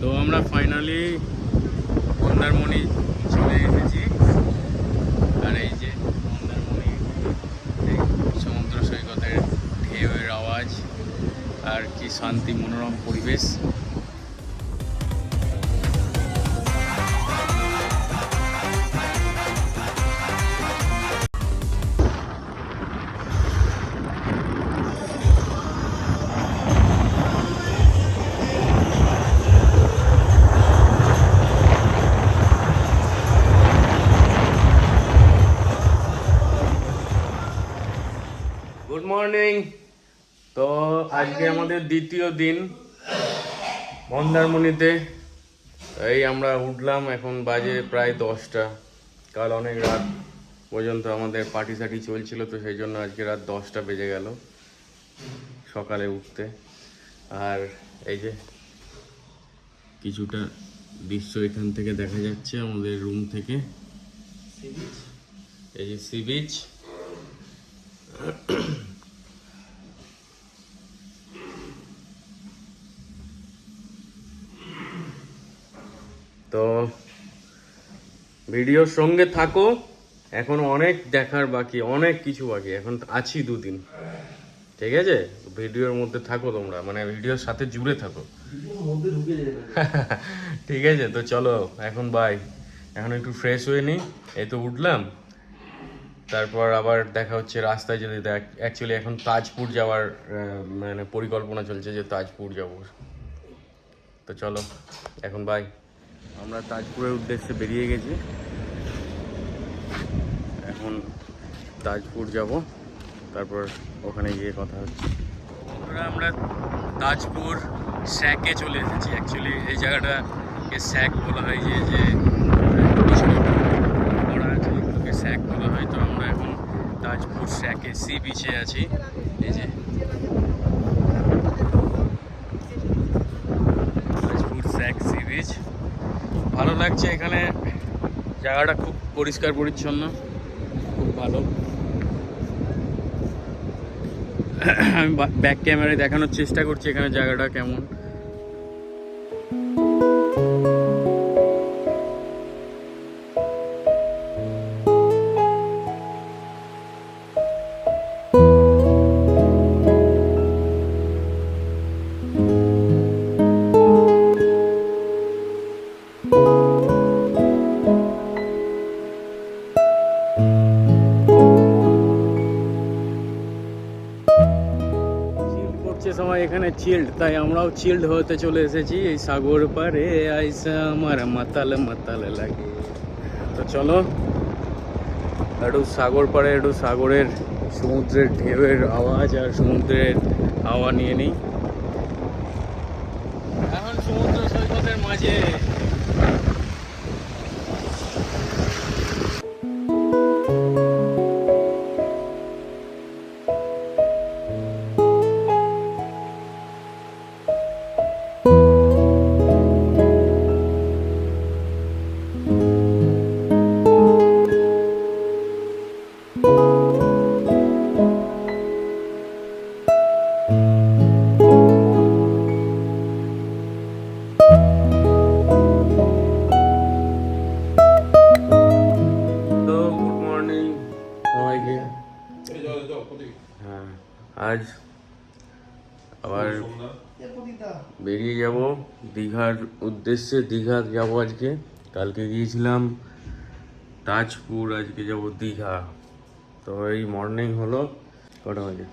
তো আমরা ফাইনালি মন্দারমণি চলে এসেছি। আর এই যে মন্দারমণি সমুদ্র সৈকতের ঢেউয়ের আওয়াজ, আর কি শান্তি, মনোরম পরিবেশ। আজকে আমাদের দ্বিতীয় দিন মন্দারমণিতে। এই আমরা উঠলাম এখন বাজে প্রায় দশটা। কাল অনেক রাত পর্যন্ত আমাদের পার্টি সাটি চলছিল, তো সেই জন্য আজকে রাত দশটা বেজে গেল সকালে উঠতে। আর এই যে কিছুটা দৃশ্য এখান থেকে দেখা যাচ্ছে আমাদের রুম থেকে। এই যে সি বিচ তো ভিডিওর সঙ্গে থাকো। এখন অনেক দেখার বাকি, অনেক কিছু বাকি। এখন আছি দুদিন। ঠিক আছে? ভিডিওর মধ্যে থাকো তোমরা। মানে ভিডিওর সাথে জুড়ে থাকো। ঠিক আছে? তো চলো, এখন বাই এখন একটু ফ্রেশ হয়ে নিই এই তো উঠলাম। তারপর আবার দেখা হচ্ছে রাস্তায় যদি দেখ অ্যাকচুয়ালি এখন তাজপুর যাওয়ার মানে পরিকল্পনা চলছে যে তাজপুর যাব। তো চলো, এখন বাই আমরা তাজপুরের উদ্দেশ্যে বেরিয়ে গেছি। এখন তাজপুর যাব, তারপর ওখানে গিয়ে কথা হচ্ছে। আমরা তাজপুর স্যাকে চলে এসেছি অ্যাকচুয়ালি এই জায়গাটাকে স্যাক বলা হয়, যে যে করা আছে স্যাক বলা হয়। তো আমরা এখন তাজপুর স্যাকে সি বিচে আছি। এই যে তাজপুর স্যাক সি বিচ ভালো লাগছে এখানে। জায়গাটা খুব পরিষ্কার পরিচ্ছন্ন, খুব ভালো। আমি ব্যাক ক্যামেরায় দেখানোর চেষ্টা করছি এখানে জায়গাটা কেমন। চিল্ড সবাই এখানে চিল্ড তাই আমরাও চিল্ড হতে চলে এসেছি এই সাগর পারে আইসা আমার মাতাল মাতাল লাগে। তো চলো একটু সাগর পারে একটু সাগরের সমুদ্রের ঢেউয়ের আওয়াজ আর সমুদ্রের হাওয়া নিয়ে নিই। এখন সমুদ্র সৈকতের মাঝে। উদ্দেশ্যে দীঘা যাব আজকে। কালকে গিয়েছিলাম তাজপুর, আজকে যাব দীঘা। তো এই মর্নিং হলো কটা বাজে?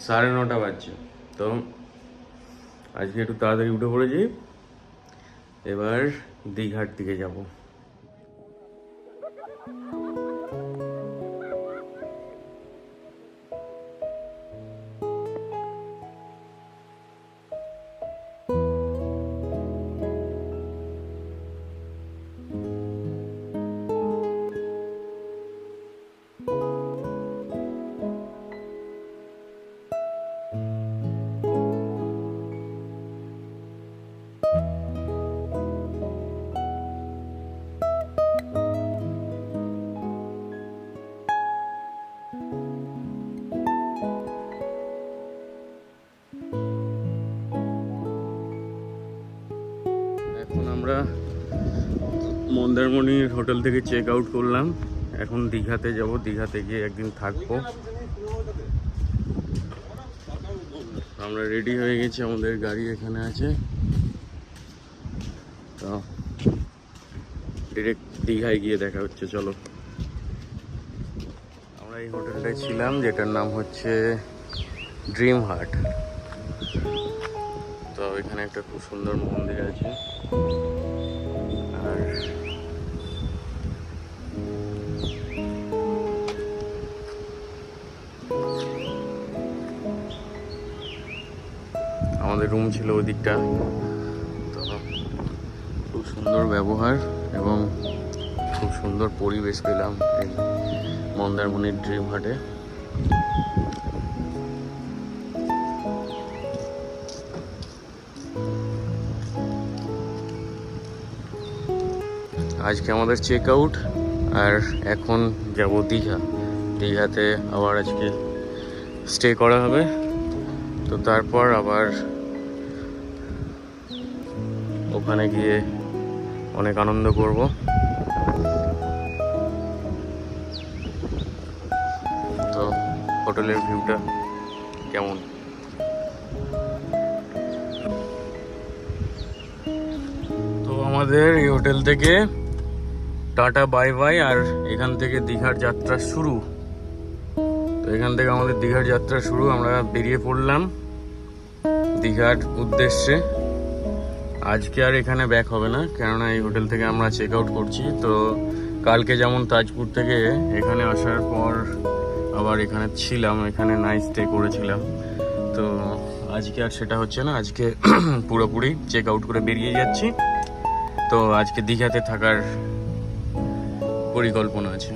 সাড়ে নটা বাজছে। তো আজকে একটু তাড়াতাড়ি উঠে পড়েছি। এবার দীঘার দিকে যাব। মন্দারমণির হোটেল থেকে চেক আউট করলাম। এখন দীঘাতে যাব, দীঘাতে গিয়ে একদিন থাকব। আমরা রেডি হয়ে গেছি, আমাদের গাড়ি এখানে আছে। তো ডিরেক্ট দীঘায় গিয়ে দেখা হচ্ছে, চলো। আমরা এই হোটেলটায় ছিলাম, যেটার নাম হচ্ছে ড্রিম হার্ট তো এখানে একটা খুব সুন্দর মন্দির আছে। আমাদের রুম ছিল ওই দিকটা। তো খুব সুন্দর ব্যবহার এবং খুব সুন্দর পরিবেশ পেলাম এই মন্দারমণির ড্রিম হাটে আজকে আমাদের চেক আউট আর এখন যাব দীঘা। দীঘাতে আবার আজকে স্টে করা হবে। তো তারপর আবার ওখানে গিয়ে অনেক আনন্দ করব। তো হোটেলের ভিউটা কেমন? তো আমাদের এই হোটেল থেকে টাটা, বাই বাই, আর এখান থেকে দীঘার যাত্রা শুরু। তো এখান থেকে আমাদের দীঘার যাত্রা শুরু, আমরা বেরিয়ে পড়লাম দীঘার উদ্দেশ্যে। আজকে আর এখানে ব্যাক হবে না, কেননা এই হোটেল থেকে আমরা চেক আউট করছি। তো কালকে যেমন তাজপুর থেকে এখানে আসার পর আবার এখানে ছিলাম, এখানে নাইট স্টে করেছিলাম। তো আজকে আর সেটা হচ্ছে না, আজকে পুরোপুরি চেক আউট করে বেরিয়ে যাচ্ছি। তো আজকে দীঘাতে থাকার পরিকল্পনা আছে।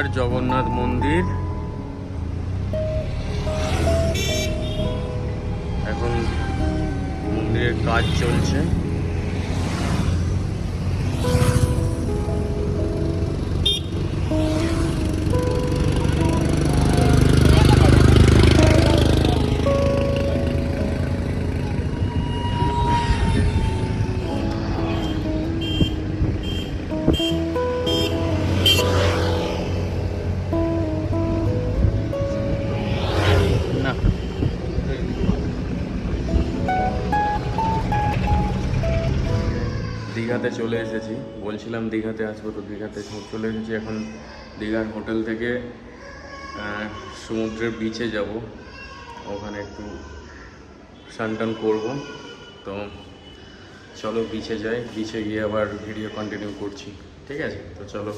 দীঘার জগন্নাথ মন্দির। এখন মন্দিরের কাজ চলছে। দীঘাতে চলে এসেছি। বলছিলাম দীঘাতে আসব, তো দীঘাতে চলে এসেছি। এখন দীঘার হোটেল থেকে সমুদ্রের বিচে যাব। ওখানে একটু স্নান করব। তো চলো বিচে যাই। বিচে গিয়ে আবার ভিডিও কন্টিনিউ করছি। ঠিক আছে? তো চলো।